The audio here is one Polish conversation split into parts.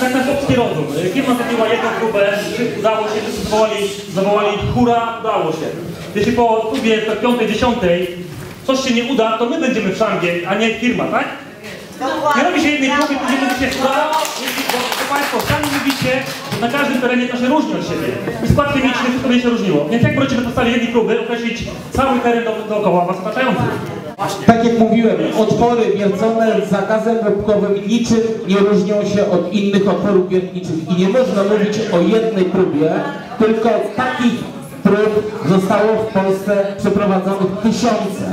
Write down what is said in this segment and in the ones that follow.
Tak na chłopski rozum. Firma zrobiła jedną próbę, udało się, zawołali, zawołali hura, udało się. Jeśli po próbie po piątej, dziesiątej coś się nie uda, to my będziemy w szambie, a nie firma, tak? Nie robi się jednej próby, później mówi się składa, bo, bo Państwo sami mówicie, że na każdym terenie to się różni od siebie. I skład chemiczny wszystko będzie się różniło. Więc jak możecie na podstawie jednej próby określić cały teren do, dookoła Was otaczający? Tak jak mówiłem, otwory wiercone z zakazem łebkowym niczym nie różnią się od innych otworów wiertniczych i nie można mówić o jednej próbie, tylko takich prób zostało w Polsce przeprowadzonych tysiące.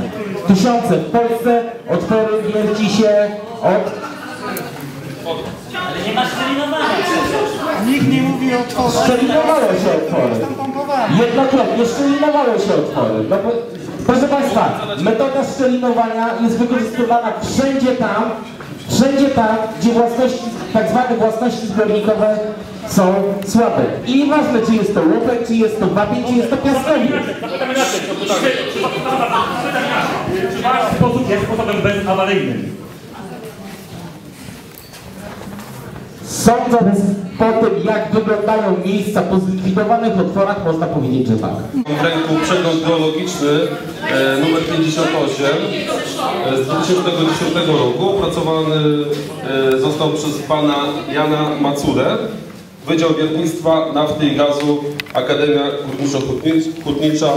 Tysiące. W Polsce otwory wierci się od Ale nie ma szczelinowania przecież. Nikt nie mówi o otworach. Szczelinowało się otwory. Jednokrotnie szczelinowało się otwory. No, bo, proszę Państwa, metoda szczelinowania jest wykorzystywana wszędzie tam, wszędzie tam, gdzie własności, tak zwane własności zbiornikowe są słabe. I nieważne, czy jest to łupek, czy jest to wapień, czy jest to inaczej. Czy, Wasz sposób jest sposobem bezawaryjnym? Sądząc po tym, jak wyglądają miejsca po zlikwidowanych otworach, można powiedzieć, że tak. Mam w ręku przegląd geologiczny e, numer 58 e, z 2010 roku. Opracowany e, został przez pana Jana Macurę, Wydział Wiertnictwa, Nafty i Gazu, Akademia Górniczo-Hutnicza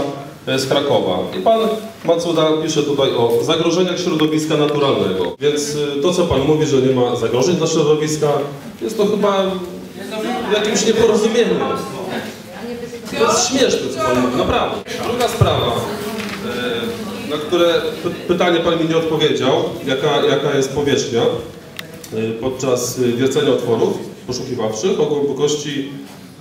z Krakowa. I pan Macuda pisze tutaj o zagrożeniach środowiska naturalnego. Więc e, to, co pan mówi, że nie ma zagrożeń dla środowiska, jest to chyba jakimś nieporozumieniem. To jest śmieszne, co pan mówi, naprawdę. Druga sprawa, e, na które py- pytanie pan mi nie odpowiedział, jaka, jaka jest powierzchnia e, podczas wiercenia otworów poszukiwawczych o głębokości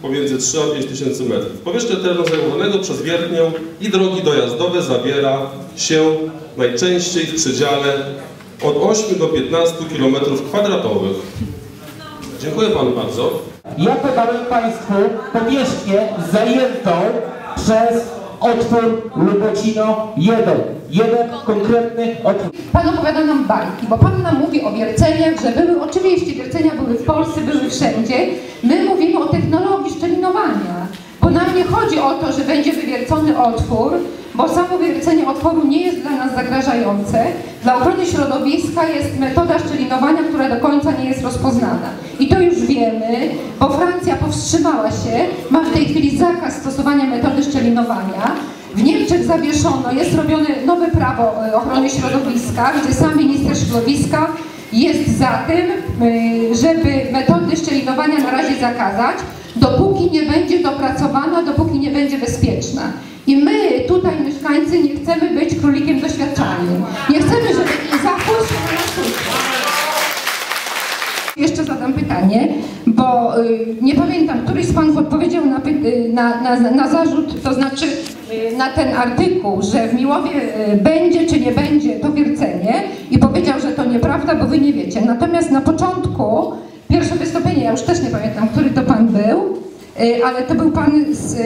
pomiędzy 3 a 5 tysięcy metrów. Powierzchnia terenu zajmowanego przez wiertnię i drogi dojazdowe zawiera się najczęściej w przedziale od 8 do 15 km kwadratowych. Dziękuję panu bardzo. Ja podałem Państwu powierzchnię zajętą przez otwór Lubocino 1. Jeden konkretny otwór. Pan opowiada nam bajki, bo Pan nam mówi o wierceniach, że były, oczywiście wiercenia były w Polsce, były wszędzie. My mówimy o technologii szczelinowania, bo nam nie chodzi o to, że będzie wywiercony otwór, bo samo wywiercenie otworu nie jest dla nas zagrażające. Dla ochrony środowiska jest metoda szczelinowania, która do końca nie jest rozpoznana. I to już wiemy, bo Francja powstrzymała się, ma w tej chwili zakaz stosowania metody szczelinowania. W Niemczech zawieszono, jest robione nowe prawo e, ochrony środowiska, gdzie sam minister środowiska jest za tym, y, żeby metody szczelinowania na razie zakazać, dopóki nie będzie dopracowana, dopóki nie będzie bezpieczna. I my tutaj mieszkańcy nie chcemy być królikiem doświadczalnym. Nie chcemy, żeby Zachód się na. Jeszcze zadam pytanie, bo y, nie pamiętam, któryś z panów odpowiedział na, y, na, na, na zarzut, to znaczy na ten artykuł, że w Miłowie y, będzie czy nie będzie to wiercenie i powiedział, że to nieprawda, bo wy nie wiecie. Natomiast na początku, pierwsze wystąpienie, ja już też nie pamiętam, który to pan był, y, ale to był pan z y,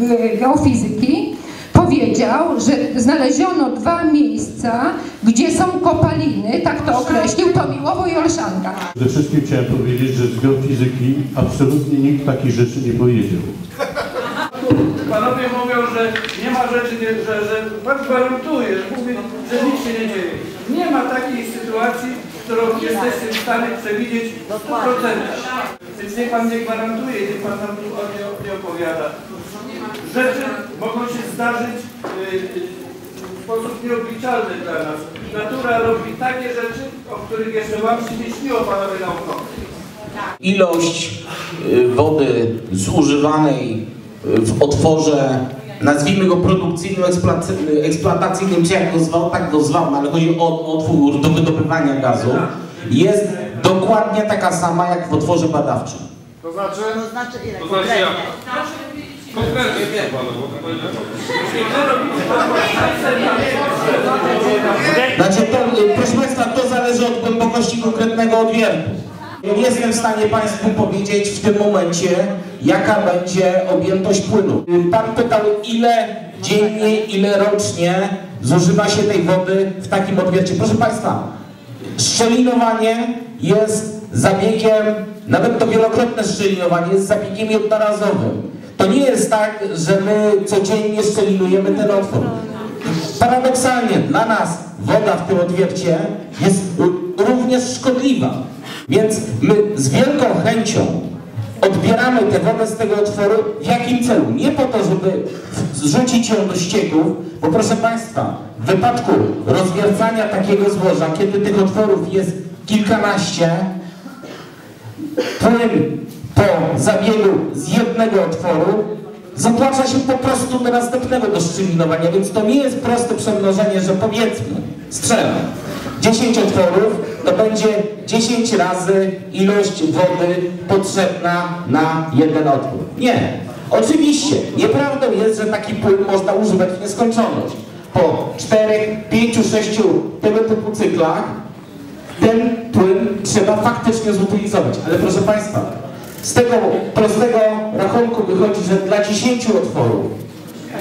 y, geofizyki, powiedział, że znaleziono dwa miejsca, gdzie są kopaliny, tak to określił, to Miłowo i Olszanka. Przede wszystkim chciałem powiedzieć, że z geofizyki absolutnie nikt takich rzeczy nie powiedział. Panowie mówią, że nie ma rzeczy, nie, że, że pan gwarantuje, że mówi, że nic się nie dzieje. Nie ma takiej sytuacji, którą jesteście w stanie przewidzieć w 100%. Więc niech pan nie gwarantuje, niech pan nam tu o nie, nie opowiada. Rzeczy mogą się zdarzyć y, w sposób nieobliczalny dla nas. Natura robi takie rzeczy, o których jeszcze wam się nie śniło, panowie naukowcy. ilość y, wody zużywanej w otworze, nazwijmy go produkcyjnym, eksploatacyjnym, czy jak go zwał, tak go zwał, no ale chodzi o otwór do wydobywania gazu, jest dokładnie taka sama jak w otworze badawczym. To znaczy, To znaczy ile? To znaczy jak? Konkretnie wie pan, bo to powiedział. Znaczy, to, y, proszę Państwa, to zależy od głębokości konkretnego odwiertu. Nie jestem w stanie Państwu powiedzieć w tym momencie, jaka będzie objętość płynu. Pan pytał, ile dziennie, ile rocznie zużywa się tej wody w takim odwiercie. Proszę Państwa, szczelinowanie jest zabiegiem, nawet to wielokrotne szczelinowanie jest zabiegiem jednorazowym. To nie jest tak, że my codziennie szczelinujemy ten otwór. Paradoksalnie dla nas woda w tym odwiercie jest również szkodliwa. Więc my z wielką chęcią odbieramy tę wodę z tego otworu. W jakim celu? Nie po to, żeby zrzucić ją do ścieków, bo proszę Państwa, w wypadku rozwiercania takiego złoża, kiedy tych otworów jest kilkanaście, płyn po zabiegu z jednego otworu zatłacza się po prostu do następnego do więc to nie jest proste przemnożenie, że powiedzmy, strzelam, 10 otworów to będzie 10 razy ilość wody potrzebna na jeden otwór. Nie. Oczywiście, nieprawdą jest, że taki płyn można używać w nieskończoność. Po 4, 5, 6 tego typu cyklach ten płyn trzeba faktycznie zutylizować. Ale proszę Państwa, z tego prostego rachunku wychodzi, że dla 10 otworów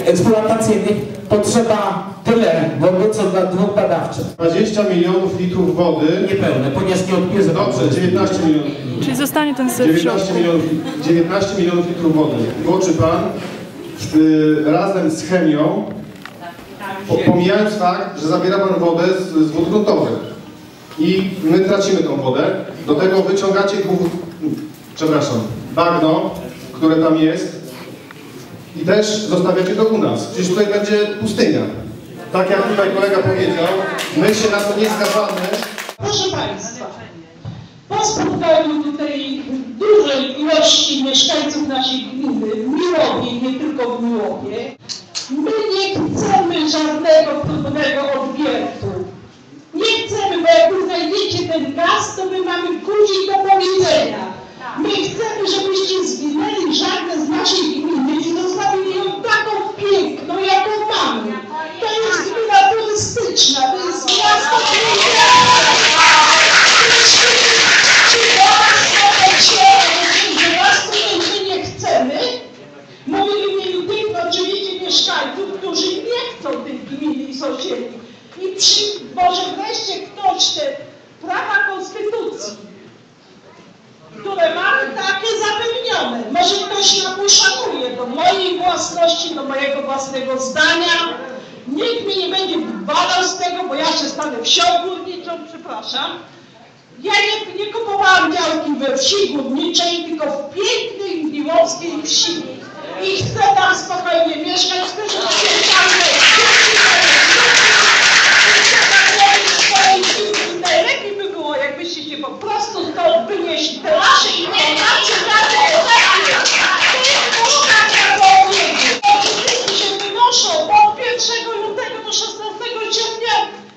eksploatacyjnych potrzeba tyle wody, co dla dwóch badawczych. 20 milionów litrów wody. Niepełne, ponieważ nie odbierze Dobrze, 19 milionów. Czyli zostanie ten syf w 19 środku. milionów, 19 milionów litrów wody. Tłoczy Pan y, razem z chemią, po, pomijając fakt, że zabiera Pan wodę z, z wód gruntowych. I my tracimy tą wodę. Do tego wyciągacie, gó- przepraszam, bagno, które tam jest i też zostawiacie to u nas. Przecież tutaj będzie pustynia. Tak jak tutaj kolega powiedział, my się na to nie zgadzamy. Proszę Państwa, po spotkaniu tutaj dużej ilości mieszkańców naszej gminy w Miłowie, nie tylko w Miłowie, my nie chcemy żadnego próbnego odwiertu. Nie chcemy, bo jak wy znajdziecie ten gaz, to my mamy guzik do powiedzenia. My chcemy, żebyście zwinęli żadne z naszej gminy Może ktoś nam uszanuje do mojej własności, do mojego własnego zdania. Nikt mnie nie będzie badał z tego, bo ja się stanę wsią górniczą, przepraszam. Ja nie, nie kupowałam działki we wsi górniczej, tylko w pięknej Miłowskiej wsi. I chcę tam spokojnie mieszkać, by było, jakbyście się po prostu stąd wynieśli te nasze informacje na te Oczywiście się wynoszą, bo od 1 lutego do 16 sierpnia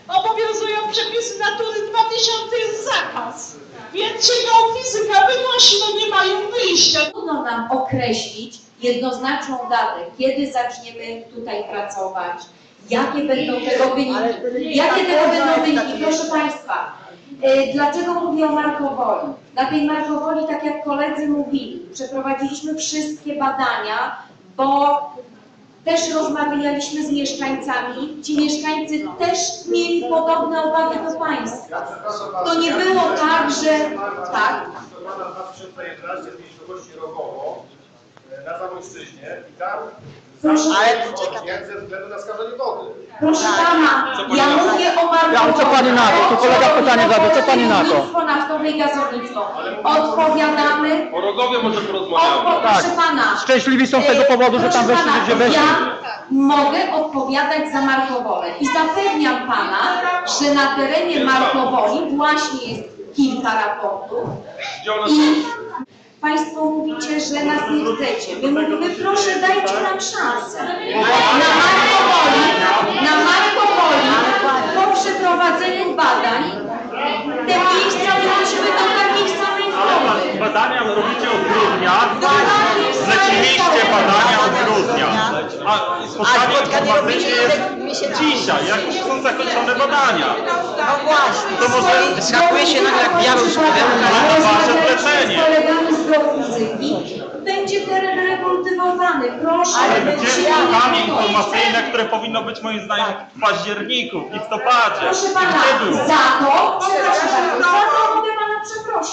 obowiązują przepisy natury 2000 jest zakaz. Więc się geofizyka wynosi, no nie mają wyjścia. Trudno nam określić jednoznaczną datę, kiedy zaczniemy tutaj pracować, jakie będą tego wyniki. Jakie tego będą wyniki, proszę Państwa. y, Dlaczego mówię o Markowoli? Na tej Markowoli, tak jak koledzy mówili, przeprowadziliśmy wszystkie badania, bo też rozmawialiśmy z mieszkańcami. Ci mieszkańcy też mieli podobne obawy do Państwa. To nie było tak, że tak, Przeprowadzam 2011 z miejscowości Rogowo na Zamojszczyźnie i tam Proszę- ale względu na skażenie wody. Proszę pana, ja mówię o Markowoli. co pani na to? Tu kolega pytanie zada, co pani na to? Gazownictwo naftowe i gazownictwo. Odpowiadamy. O Rogowie może porozmawiamy. Odpo- proszę pana. Szczęśliwi są z tego powodu, że tam proszę weszli pana, ludzie weszli. Ja mogę odpowiadać za Markowolę i zapewniam pana, że na terenie Markowoli właśnie jest kilka raportów Gdzie i? Państwo mówicie, że nas nie chcecie. My mówimy, proszę dajcie nam szansę. Na Markowoli, na Markowoli po przeprowadzeniu badań te miejsca tam na miejsca rejestrować. Badania robicie od grudnia, badania od grudnia, a spotkanie spotkanie informacyjne jest dzisiaj, jak już są zakończone badania. No właśnie. To może Skakuje się nagle jak biały z to wasze zlecenie. Z kolegami z będzie teren rekultywowany. Proszę, Ale gdzie się jest nie badanie niepokoić. informacyjne, które powinno być moim zdaniem w październiku, w listopadzie? Proszę I pana, Gdzie było? za to, przepraszam bardzo, za to mogę pana przeprosić.